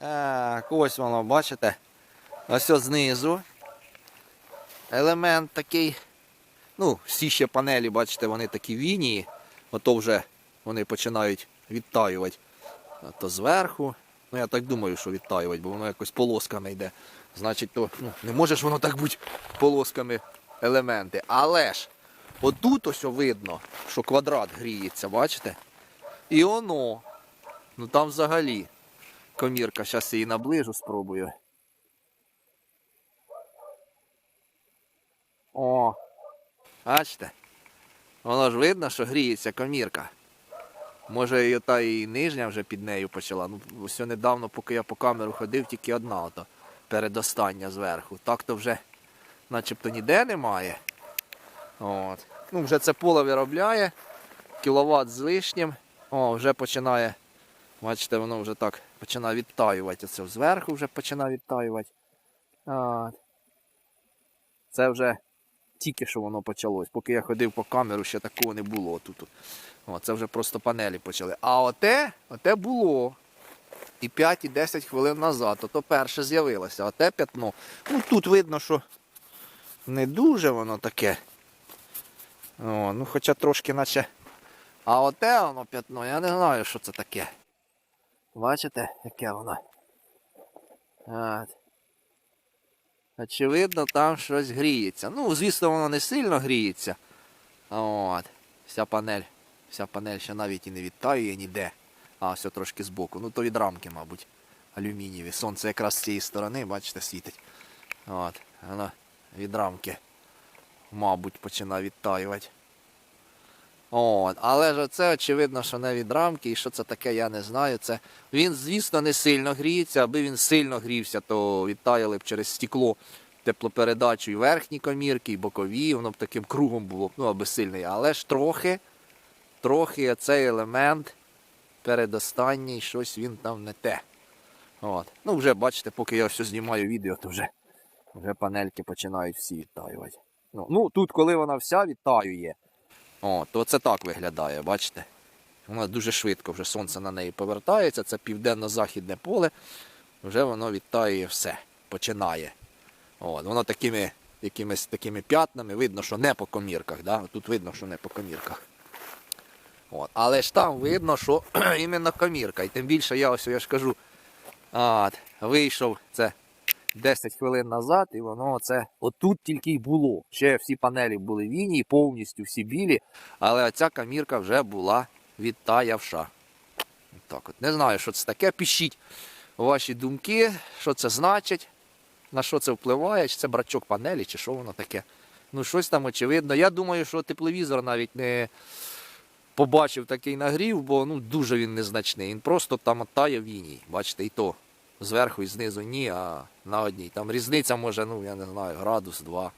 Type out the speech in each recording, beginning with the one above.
Так, ось воно, бачите? Ось знизу. Елемент такий. Ну, всі ще панелі, бачите, вони такі вінії. Ото вже вони починають відтаювати. А то зверху. Ну я так думаю, що відтаювати, бо воно якось полосками йде. Значить, то ну, не може ж воно так бути полосками елементи. Але ж, отут ось видно, що квадрат гріється, бачите? І воно. Ну там взагалі. Комірка, зараз її наближу, спробую. О, бачите? Воно ж видно, що гріється комірка. Може, і та і нижня вже під нею почала. Ну, ось недавно, поки я по камеру ходив, тільки одна ото передостання зверху. Так то вже начебто ніде немає. От. Ну, вже це поле виробляє. Кіловат з лишнім. О, вже починає. Бачите, воно вже так починає відтаювати. Оце зверху вже починає відтаювати. От. Це вже тільки що воно почалось. Поки я ходив по камеру, ще такого не було тут. О, це вже просто панелі почали. А оте, оте було. І 5, і 10 хвилин назад. Ото перше з'явилося. А те п'ятно. Ну тут видно, що не дуже воно таке. О, ну хоча трошки наче. А оте воно п'ятно, я не знаю, що це таке. Бачите, яке воно? От. Очевидно, там щось гріється. Ну, звісно, воно не сильно гріється. От. Вся панель. Вся панель ще навіть і не відтаює ніде. А, все трошки збоку. Ну то від рамки, мабуть. Алюмінієві. Сонце якраз з цієї сторони, бачите, світить. От. Воно від рамки, мабуть, починає відтаювати. От. Але ж це очевидно, що не від рамки, і що це таке, я не знаю. Це... Він, звісно, не сильно гріється, аби він сильно грівся, то відтаяли б через стекло теплопередачу і верхні комірки, і бокові, воно б таким кругом було, ну, аби сильний. Але ж трохи, трохи цей елемент передостанній, щось він там не те. От. Ну, вже бачите, поки я все знімаю відео, то вже, вже панельки починають всі відтаювати. Ну, ну, тут, коли вона вся відтаює, о, то це так виглядає, бачите? Вона дуже швидко вже сонце на неї повертається, це південно-західне поле, вже воно відтаює все, починає. От, воно такими якимись такими п'ятнами, видно, що не по комірках. Да? Тут видно, що не по комірках. От. Але ж там видно, що іменно комірка. І тим більше я ось я ж кажу, от, вийшов це 10 хвилин назад, і воно це отут тільки й було. Ще всі панелі були війні, повністю всі білі, але оця камірка вже була відтаявша. Так от. Не знаю, що це таке. Пишіть ваші думки, що це значить, на що це впливає, чи це брачок панелі, чи що воно таке. Ну, щось там очевидно. Я думаю, що тепловізор навіть не побачив такий нагрів, бо ну, дуже він незначний. Він просто там тає в іній. Бачите, і то зверху і знизу ні, а на одній. Там різниця може, ну я не знаю, градус, два.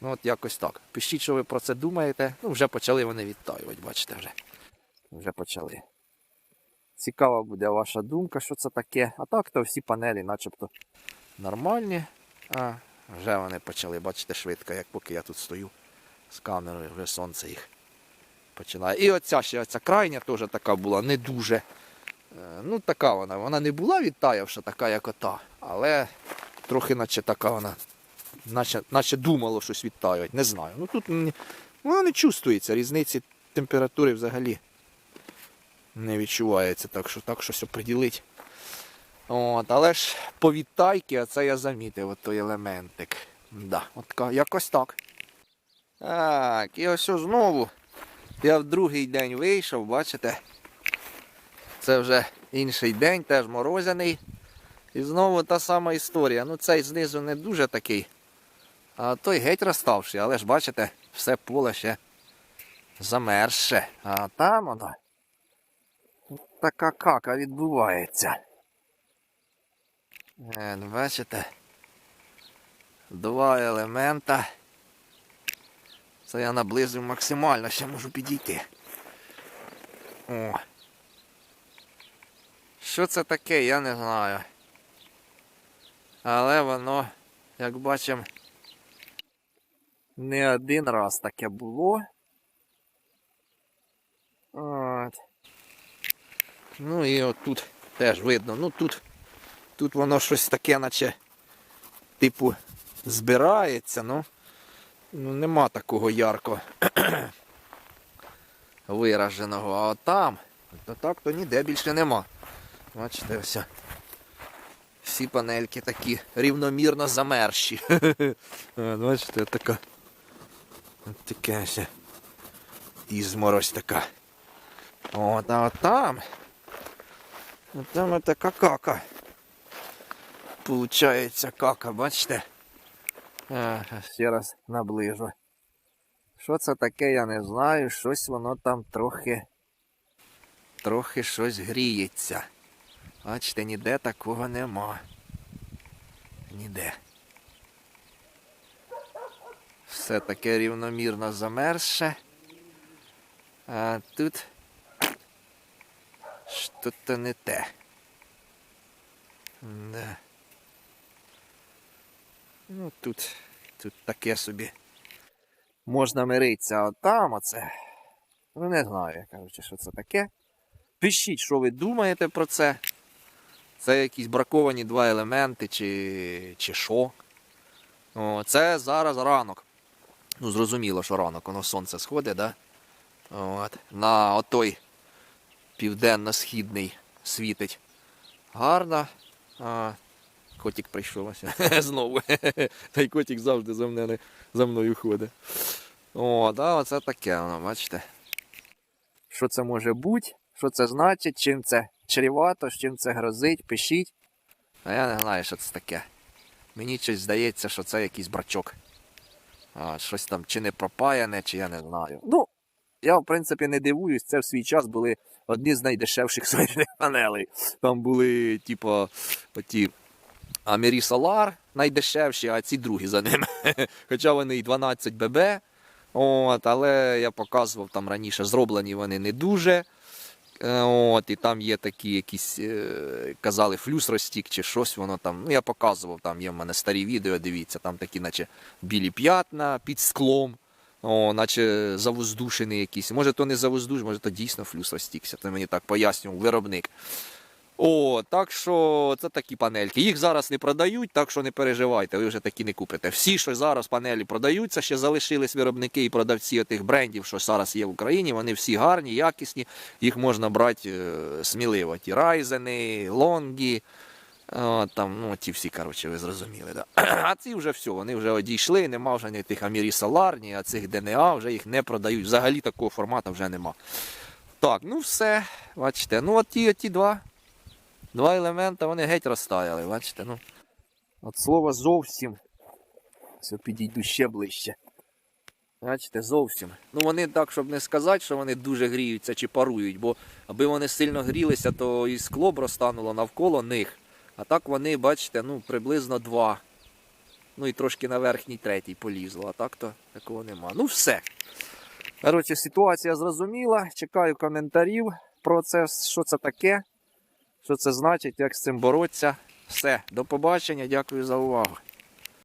Ну от якось так. Пишіть, що ви про це думаєте. Ну, вже почали вони відтаювати, бачите вже. Вже почали. Цікава буде ваша думка, що це таке. А так то всі панелі начебто нормальні. А вже вони почали, бачите, швидко, як поки я тут стою з камерою, вже сонце їх починає. І оця ще оця крайня теж така була, не дуже. Е, Ну, така вона. Вона не була відтаявша, така, як ота, але трохи наче така вона, наче, наче думало щось відтаювати. Не знаю. Ну тут воно не чувствується, різниці температури взагалі не відчувається, так що так щось оприділить. От, але ж по відтайки, а це я замітив, той елементик. Да, от якось так. Так, і ось знову. Я в другий день вийшов, бачите? Це вже інший день, теж морозяний. І знову та сама історія. Ну цей знизу не дуже такий. А той геть розставший, але ж бачите, все поле ще замерзше. А там воно. Така кака відбувається. Е, бачите? Два елемента. Це я наблизив максимально, ще можу підійти. О. Що це таке, я не знаю. Але воно, як бачимо, не один раз таке було. От. Ну і от тут теж видно, ну тут Тут воно щось таке, наче, типу, збирається, ну, ну нема такого ярко вираженого. А от там, то так, то ніде більше нема. Бачите, ось. Всі панельки такі рівномірно замерші. Бачите, така. Таке ось. Ізморозь така. От, а от там. От там така кака. Получається кака, бачите? А, ще раз наближу. Що це таке, я не знаю. Щось воно там трохи. Трохи щось гріється. Бачите, ніде такого нема. Ніде. Все таке рівномірно замерзше. А тут що-то не те. Да. Ну тут, тут таке собі. Можна миритися, а там оце. Ну не знаю, коротше, що це таке. Пишіть, що ви думаєте про це. Це якісь браковані два елементи, чи, чи що. О, це зараз ранок. Ну, зрозуміло, що ранок, воно сонце сходить, да? От. На отой південно-східний світить. Гарно. А, котик прийшов ось. знову. Та й котик завжди за, мене, за мною ходить. О, да, оце таке воно, бачите. Що це може бути? Що це значить? Чим це чрівато, з чим це грозить, пишіть. А я не знаю, що це таке. Мені щось здається, що це якийсь брачок. А, щось там чи не пропаяне, чи я не знаю. Ну, я, в принципі, не дивуюсь, це в свій час були одні з найдешевших сонячних панелей. Там були, типу, оті Амірі Солар найдешевші, а ці другі за ними. Хоча вони і 12 ББ. От, але я показував там раніше, зроблені вони не дуже. Е, От, і там є такі якісь, е, казали, флюс розтік чи щось воно там. Ну, я показував, там є в мене старі відео, дивіться, там такі, наче білі п'ятна під склом, о, наче завоздушений якийсь. Може, то не завоздуш, може, то дійсно флюс розтікся. Це мені так пояснював виробник. О, так що це такі панельки. Їх зараз не продають, так що не переживайте, ви вже такі не купите. Всі, що зараз панелі продаються, ще залишились виробники і продавці тих брендів, що зараз є в Україні. Вони всі гарні, якісні. Їх можна брати е, сміливо. Ті райзени, лонгі. О, там, ну, ті всі, коротше, ви зрозуміли. Да? А ці вже все, вони вже одійшли, нема вже ні тих Амірі Солар, ні а цих ДНА, вже їх не продають. Взагалі такого формату вже нема. Так, ну все, бачите. Ну, от ті, ті два. Два елемента, вони геть розтаяли, бачите, ну. От слова зовсім. Все підійду ще ближче. Бачите, зовсім. Ну вони так, щоб не сказати, що вони дуже гріються чи парують, бо аби вони сильно грілися, то і скло б розтануло навколо них. А так вони, бачите, ну приблизно два. Ну і трошки на верхній третій полізло, а так то такого нема. Ну все. Коротше, ситуація зрозуміла. Чекаю коментарів про це, що це таке, що це значить, як з цим боротися. Все, до побачення, дякую за увагу.